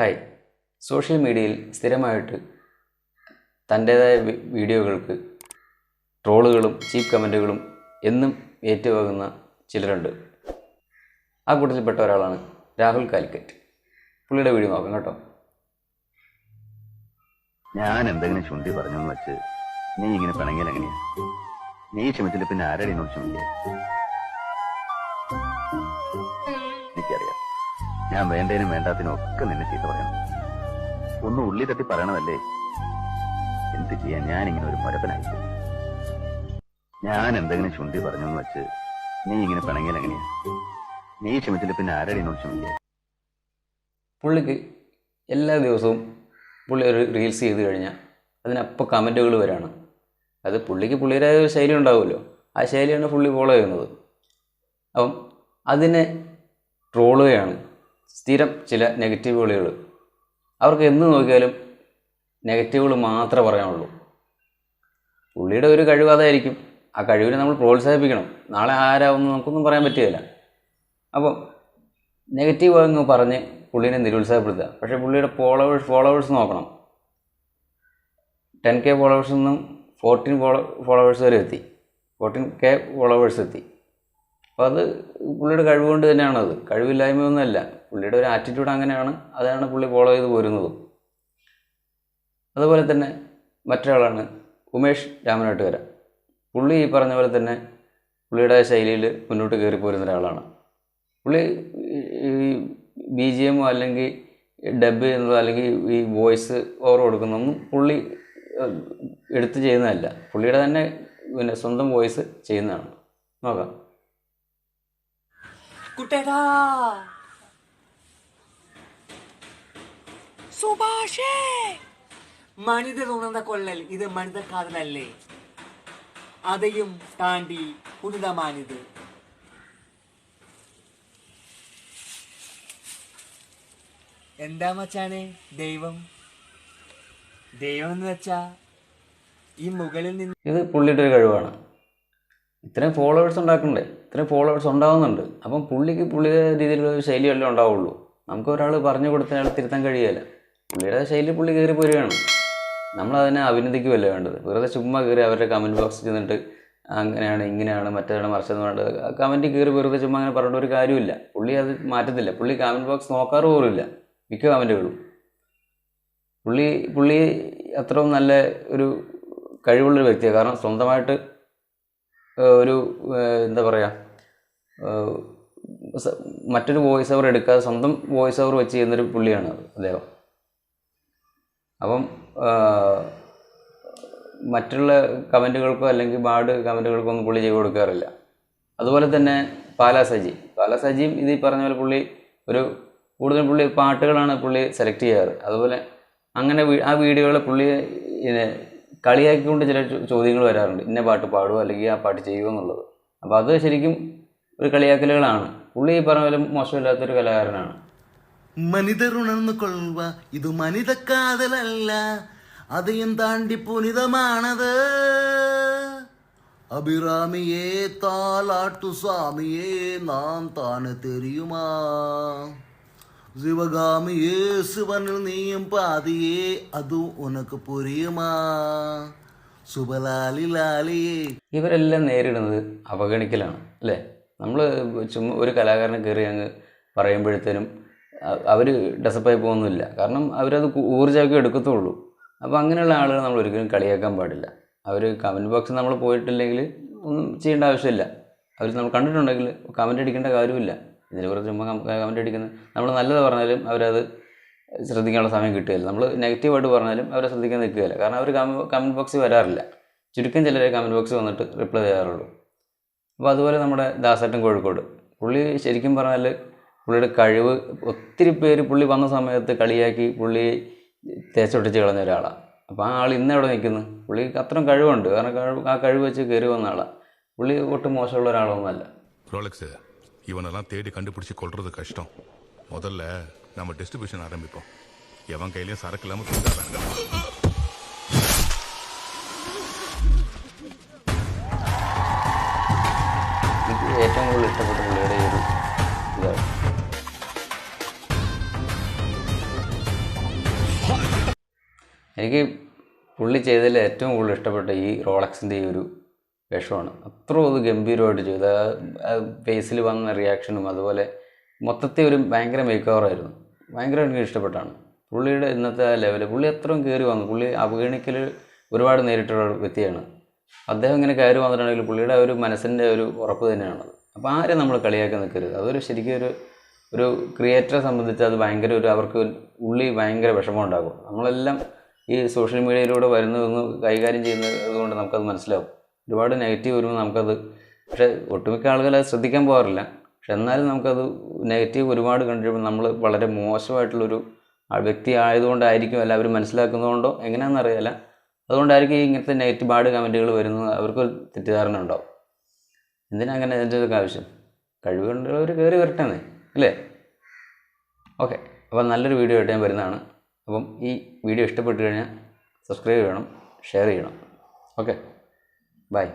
Hi. Social മീഡിയയിൽ സ്ഥിരമായിട്ട് തന്റേതായ വീഡിയോകൾക്ക് ട്രോളുകളും ചീപ്പ് കമന്റുകളും എന്നും ഏറ്റുവാകുന്ന ചിലരുണ്ട്. ആ കൂട്ടത്തിൽപ്പെട്ട ഒരാളാണ് രാഹുൽ കാലിക്കറ്റ്. പുള്ളിയുടെ വീഡിയോ നോക്കാം കേട്ടോ. ഞാൻ എന്തെങ്കിലും ചുണ്ടി പറഞ്ഞു വെച്ച് നീ ഇങ്ങനെ പിണങ്ങിയാൽ എങ്ങനെയാ? നീ ക്ഷമിച്ചില്ല പിന്നെ ആരടി എന്നോട് ക്ഷമിക്കുക? എനിക്കറിയാം. ഞാൻ വേണ്ടതിനും വേണ്ടാത്തിനും ഒക്കെ നിന്നെ ചീത്ത പറയണം. ഒന്ന് ഉള്ളി തട്ടി പറയണമല്ലേ എന്ത് ചെയ്യാൻ ഞാൻ ഇങ്ങനെ ഒരു മരപ്പനായി ഞാൻ എന്തെങ്കിലും ചുണ്ടി പറഞ്ഞെന്ന് വെച്ച് നീ ഇങ്ങനെ പിണങ്ങിയാൽ എങ്ങനെയാ? നീ ക്ഷമിച്ചില്ല പിന്നെ ആരടി എന്നോട് ക്ഷമിക്കുക? പുള്ളിക്ക് എല്ലാ ദിവസവും പുള്ളി ഒരു റീൽസ് ചെയ്ത് കഴിഞ്ഞാൽ അതിനപ്പം കമന്റുകൾ വരാണ്. അത് പുള്ളിക്ക് പുള്ളിയുടേതായ ഒരു ശൈലി ഉണ്ടാവുമല്ലോ. ആ ശൈലിയാണ് പുള്ളി ഫോളോ ചെയ്യുന്നത്. അപ്പം അതിനെ ട്രോളുകയാണ് സ്ഥിരം ചില നെഗറ്റീവ് വിളികൾ. അവർക്ക് എന്ന് നോക്കിയാലും നെഗറ്റീവുകൾ മാത്രമേ പറയാനുള്ളൂ. പുള്ളിയുടെ ഒരു കഴിവ് അതായിരിക്കും. ആ കഴിവിനെ നമ്മൾ പ്രോത്സാഹിപ്പിക്കണം. നാളെ ആരാവുമെന്ന് നമുക്കൊന്നും പറയാൻ പറ്റുകയില്ല. അപ്പം നെഗറ്റീവ് അങ്ങ് പറഞ്ഞ് പുള്ളിനെ നിരുത്സാഹപ്പെടുത്തുക. പക്ഷേ പുള്ളിയുടെ ഫോളോവേഴ്സ് ഫോളോവേഴ്സ് നോക്കണം. ടെൻ കെ ഫോളോവേഴ്സിൽ നിന്നും ഫോർട്ടീൻ ഫോളോ ഫോളോവേഴ്സ് വരെ എത്തി. ഫോർട്ടീൻ കെ ഫോളോവേഴ്സ് എത്തി. അപ്പോൾ അത് പുള്ളിയുടെ കഴിവ് കൊണ്ട് തന്നെയാണത്. കഴിവില്ലായ്മയൊന്നുമല്ല. പുള്ളിയുടെ ഒരു ആറ്റിറ്റ്യൂഡ് അങ്ങനെയാണ്. അതാണ് പുള്ളി ഫോളോ ചെയ്ത് പോരുന്നതും. അതുപോലെ തന്നെ മറ്റൊരാളാണ് ഉമേഷ് രാമനാട്ടുകര. പുള്ളി ഈ പറഞ്ഞ പോലെ തന്നെ പുള്ളിയുടെ ശൈലിയിൽ മുന്നോട്ട് കയറി പോരുന്ന ഒരാളാണ്. പുള്ളി ഈ ബി ജി എമ്മോ അല്ലെങ്കിൽ ഡബ് ചെയ്യുന്നതോ അല്ലെങ്കിൽ ഈ വോയിസ് ഓവർ കൊടുക്കുന്നതൊന്നും പുള്ളി എടുത്ത് ചെയ്യുന്നതല്ല. പുള്ളിയുടെ തന്നെ പിന്നെ സ്വന്തം വോയിസ് ചെയ്യുന്നതാണ്. നോക്കാം. കുട്ടേടാ. സുഭാഷേ. മനിത ഉണർന്ന കൊള്ളൽ ഇത് മനിത കാതലല്ലേ? അതെയും താണ്ടി പുനിതമാനിത് എന്താ മച്ചാനെ ദൈവം? ദൈവം എന്ന് വെച്ചാ ഈ മുകളിൽ നിന്ന് ഇത് പുള്ളിയുടെ ഒരു കഴിവാണ്. ഇത്രയും ഫോളോവേഴ്സ് ഉണ്ടാക്കണ്ടേ? ഇത്രയും ഫോളോവേഴ്സ് ഉണ്ടാവുന്നുണ്ട്. അപ്പം പുള്ളിക്ക് പുള്ളിയുടെ രീതിയിലുള്ള ഒരു ശൈലിയല്ലേ ഉണ്ടാവുള്ളൂ. നമുക്ക് ഒരാൾ പറഞ്ഞു കൊടുത്ത അയാൾ തിരുത്താൻ കഴിയില്ല. പുള്ളിയുടെ ശൈലി പുള്ളി കയറി പോരുകയാണ്. നമ്മളതിനെ അഭിനന്ദിക്കുമല്ലേ വേണ്ടത്? വെറുതെ ചുമ്മാ കയറി അവരുടെ കമന്റ് ബോക്സിൽ ചെന്നിട്ട് അങ്ങനെയാണ് ഇങ്ങനെയാണ് മറ്റേതാണ് മറിച്ചതെന്ന് വേണ്ടത് കമന്റ് കയറി വെറുതെ ചുമ്മാ അങ്ങനെ പറഞ്ഞിട്ട് ഒരു കാര്യമില്ല പുള്ളി അത് മാറ്റത്തില്ല. പുള്ളി കമന്റ് ബോക്സ് നോക്കാറ് പോലുമില്ല മിക്ക കമന്റുകളും പുള്ളി പുള്ളി അത്രയും നല്ല ഒരു കഴിവുള്ളൊരു വ്യക്തിയാണ്. കാരണം സ്വന്തമായിട്ട് ഒരു എന്താ പറയുക മറ്റൊരു വോയിസ് ഓവർ എടുക്കാതെ സ്വന്തം വോയിസ് ഓവർ വെച്ച് ചെയ്യുന്നൊരു പുള്ളിയാണ് അദ്ദേഹം. അപ്പം മറ്റുള്ള കമന്റുകൾക്കോ അല്ലെങ്കിൽ ബാഡ് കമന്റുകൾക്കോ ഒന്നും പുള്ളി ചെയ്ത് കൊടുക്കാറില്ല. അതുപോലെ തന്നെ പാലാ സജി. പാലാ സജിയും ഇത് പറഞ്ഞ പോലെ പുള്ളി ഒരു കൂടുതൽ പുള്ളി പാട്ടുകളാണ് പുള്ളി സെലക്ട് ചെയ്യാറ്. അതുപോലെ അങ്ങനെ ആ വീഡിയോകൾ പുള്ളി കളിയാക്കിക്കൊണ്ട് ചില ചോദ്യങ്ങൾ വരാറുണ്ട്. ഇന്ന പാട്ട് പാടുമോ അല്ലെങ്കിൽ ആ പാട്ട് ചെയ്യുക എന്നുള്ളത്. അപ്പോൾ അത് ശരിക്കും ഒരു കളിയാക്കലുകളാണ്. പുള്ളി ഈ പറഞ്ഞ പോലെ മോശമില്ലാത്തൊരു കലാകാരനാണ്. മനിതർ ഉണർന്നു കൊള്ളുക ഇത് മനിത കാതലല്ല. അതയും താണ്ടി പുനിതമാണത്? അഭിറാമിയെ താലാട്ടു സ്വാമിയെ നാം താന് തെരിയുമാ. ശിവഗാമിയെ ശിവനിൽ നീയും പാതിയേ അതു ഉനക്ക് പുരിയുമാ. സുബലാലി ലാലിയേ. ഇവരെല്ലാം നേരിടുന്നത് അവഗണിക്കലാണ് അല്ലേ? നമ്മൾ ചുമ്മാ ഒരു കലാകാരനെ കയറി അങ്ങ് പറയുമ്പോഴത്തേനും അവർ ഡെസപ്പായി പോകുന്നില്ല. കാരണം അവരത് ഊർജമാക്കി എടുക്കത്തുള്ളൂ. അപ്പോൾ അങ്ങനെയുള്ള ആളുകൾ നമ്മൾ ഒരിക്കലും കളിയാക്കാൻ പാടില്ല. അവർ കമന്റ് ബോക്സിൽ നമ്മൾ പോയിട്ടില്ലെങ്കിൽ ഒന്നും ചെയ്യേണ്ട ആവശ്യമില്ല. അവർ നമ്മൾ കണ്ടിട്ടുണ്ടെങ്കിൽ കമന്റ് അടിക്കേണ്ട കാര്യമില്ല. ഇതിനെ കുറച്ച് മുമ്പ് കമന്റ് അടിക്കുന്നത് നമ്മൾ നല്ലത് പറഞ്ഞാലും അവരത് ശ്രദ്ധിക്കാനുള്ള സമയം കിട്ടുകയില്ല. നമ്മൾ നെഗറ്റീവായിട്ട് പറഞ്ഞാലും അവരെ ശ്രദ്ധിക്കാൻ നിൽക്കുകയില്ല. കാരണം അവർ കമന്റ് ബോക്സിൽ വരാറില്ല. ചുരുക്കം ചിലരെ കമന്റ് ബോക്സിൽ വന്നിട്ട് റിപ്ലൈ ചെയ്യാറുള്ളൂ. അപ്പോൾ അതുപോലെ നമ്മുടെ ദാസേട്ടൻ കോഴിക്കോട്. പുള്ളി ശരിക്കും പറഞ്ഞാൽ പുള്ളിയുടെ കഴിവ് ഒത്തിരി പേര് പുള്ളി വന്ന സമയത്ത് കളിയാക്കി പുള്ളി തേച്ചൊട്ടിച്ച് കളഞ്ഞ ഒരാളാണ് അപ്പോൾ ആ ആൾ ഇന്ന് എവിടെ നിൽക്കുന്നു പുള്ളി അത്രയും കഴിവുണ്ട്. കാരണം ആ കഴിവ് വെച്ച് കയറി വന്ന ആളാണ് പുള്ളി ഒട്ടും മോശമുള്ള ഒരാളൊന്നുമല്ല. இவனெல்லாம் தேடி கண்டுபிடிச்சு கொள்றது கஷ்டம் முதல்ல நம்ம டிஸ்ட்ரிபியூஷன் ஆரம்பிப்போம் எவன் கையிலயும் சரக்கு இல்லாம கொடுத்தா வேண்டாம் എനിക്ക് ഏറ്റവും കൂടുതൽ ഇഷ്ടപ്പെട്ട പുള്ളിയുടെ ഈ ഒരു ഇതാണ് എനിക്ക് പുള്ളി ചെയ്തതിൽ ഏറ്റവും കൂടുതൽ ഇഷ്ടപ്പെട്ട ഈ റോളക്സിൻ്റെ ഈ ഒരു വേഷമാണ്. അത്ര അത് ഗംഭീരമായിട്ട് ചെയ്തു. ഫേസിൽ വന്ന റിയാക്ഷനും അതുപോലെ മൊത്തത്തിൽ ഒരു ഭയങ്കര മേക്ക് ഓവറായിരുന്നു ഭയങ്കര എനിക്ക് ഇഷ്ടപ്പെട്ടാണ്. പുള്ളിയുടെ ഇന്നത്തെ ആ ലെവൽ പുള്ളി അത്രയും കയറി വന്നു. പുള്ളി അവഗണിക്കൽ ഒരുപാട് നേരിട്ടുള്ള വ്യക്തിയാണ്. അദ്ദേഹം ഇങ്ങനെ കയറി വന്നിട്ടുണ്ടെങ്കിൽ പുള്ളിയുടെ ഒരു മനസ്സിന്റെ ഒരു ഉറപ്പ് തന്നെയാണത് അപ്പോൾ ആരെ നമ്മൾ കളിയാക്കി നിൽക്കരുത്. അതൊരു ശരിക്കും ഒരു ഒരു ക്രിയേറ്ററെ സംബന്ധിച്ച് അത് ഭയങ്കര ഒരു അവർക്ക് ഉള്ളി ഭയങ്കര വിഷമം ഉണ്ടാകും. നമ്മളെല്ലാം ഈ സോഷ്യൽ മീഡിയയിലൂടെ വരുന്നതൊന്ന് കൈകാര്യം ചെയ്യുന്നത് കൊണ്ട് നമുക്കത് മനസ്സിലാവും. ഒരുപാട് നെഗറ്റീവ് വരുമ്പോൾ നമുക്കത് പക്ഷേ ഒട്ടുമിക്ക ആളുകൾ അത് ശ്രദ്ധിക്കാൻ പോകാറില്ല. പക്ഷെ എന്നാലും നമുക്കത് നെഗറ്റീവ് ഒരുപാട് കണ്ടിരുമ്പോൾ നമ്മൾ വളരെ മോശമായിട്ടുള്ളൊരു വ്യക്തി ആയതുകൊണ്ടായിരിക്കും എല്ലാവരും മനസ്സിലാക്കുന്നതുകൊണ്ടോ എങ്ങനെയാണെന്ന് അറിയില്ല. അതുകൊണ്ടായിരിക്കും ഇങ്ങനത്തെ നെഗറ്റീവ് ബാഡ് കമന്റുകൾ വരുന്നത് അവർക്കൊരു തെറ്റിദ്ധാരണ ഉണ്ടാവും. എന്തിനാ അങ്ങനെ അതിന്റെ ആവശ്യം? കഴിവുകൊണ്ടുള്ളവർ കയറി വരട്ടെന്നേ അല്ലേ? ഓക്കെ അപ്പം നല്ലൊരു വീഡിയോ ആയിട്ട് ഞാൻ വരുന്നതാണ്. അപ്പം ഈ വീഡിയോ ഇഷ്ടപ്പെട്ട് കഴിഞ്ഞാൽ സബ്സ്ക്രൈബ് ചെയ്യണം ഷെയർ ചെയ്യണം. ഓക്കെ. ബൈ